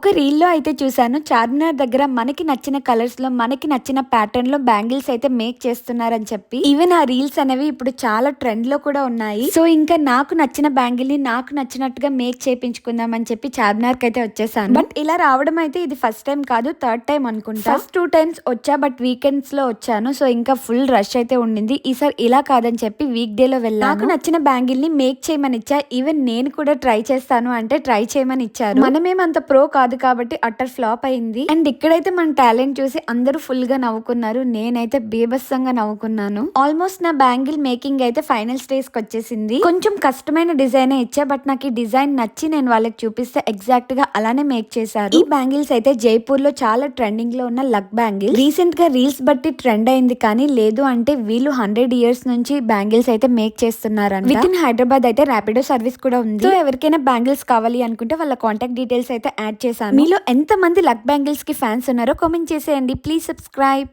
ఒక రీల్లో అయితే చూశాను. చార్మినార్ దగ్గర మనకి నచ్చిన కలర్స్లో మనకి నచ్చిన ప్యాటర్న్లో బ్యాంగిల్స్ అయితే మేక్ చేస్తున్నారని చెప్పి ఈవెన్ ఆ రీల్స్ అనేవి ఇప్పుడు చాలా ట్రెండ్లో కూడా ఉన్నాయి. సో ఇంకా నాకు నచ్చిన బ్యాంగిల్ని నాకు నచ్చినట్టుగా మేక్ చేయించుకుందాం అని చెప్పి చార్మినార్కి అయితే వచ్చేసాను. బట్ ఇలా రావడం అయితే ఇది ఫస్ట్ టైం కాదు థర్డ్ టైం అనుకుంటా. ఫస్ట్ టూ టైమ్స్ వచ్చా బట్ వీకెండ్స్లో వచ్చాను. సో ఇంకా ఫుల్ రష్ అయితే ఉండింది. ఈసారి ఇలా కాదని చెప్పి వీక్ డే లో వెళ్ళాను. నాకు నచ్చిన బ్యాంగిల్ని మేక్ చేయమని ఇచ్చా. ఈవెన్ నేను కూడా ట్రై చేస్తాను అంటే ట్రై చేయమని ఇచ్చారు. మనమేమంత ప్రో కాదు కాబట్టి అట్టర్ ఫ్లాప్ అయింది. అండ్ ఇక్కడైతే మన టాలెంట్ చూసి అందరూ ఫుల్గా నవ్వుకున్నారు. నేనైతే బీభత్సంగా నవ్వుకున్నాను. ఆల్మోస్ట్ నా బ్యాంగిల్ మేకింగ్ అయితే ఫైనల్ స్టేజ్కి వచ్చేసింది. కొంచెం కష్టమైన డిజైన్ ఇచ్చా బట్ నాకు ఈ డిజైన్ నచ్చి నేను వాళ్ళకి చూపిస్తే ఎగ్జాక్ట్గా అలానే మేక్ చేశారు. ఈ బ్యాంగిల్స్ అయితే జైపూర్లో చాలా ట్రెండింగ్లో ఉన్న లక్ బ్యాంగిల్ రీసెంట్గా రీల్స్ బట్టి ట్రెండ్ అయింది కానీ లేదు అంటే వీళ్ళు హండ్రెడ్ ఇయర్స్ నుంచి బ్యాంగిల్స్ అయితే మేక్ చేస్తున్నారు విత్ ఇన్ హైదరాబాద్ అయితే ర్యాపిడో సర్వీస్ కూడా ఉంది. సో ఎవరికైనా బ్యాంగిల్స్ కావాలి అనుకుంటే వాళ్ళ కాంటాక్ట్ డీటెయిల్స్ అయితే యాడ్ చేశాను. మీలో ఎంతమంది లక్ బ్యాంగిల్స్కి ఫ్యాన్స్ ఉన్నారో కామెంట్ చేసేయండి. Please subscribe.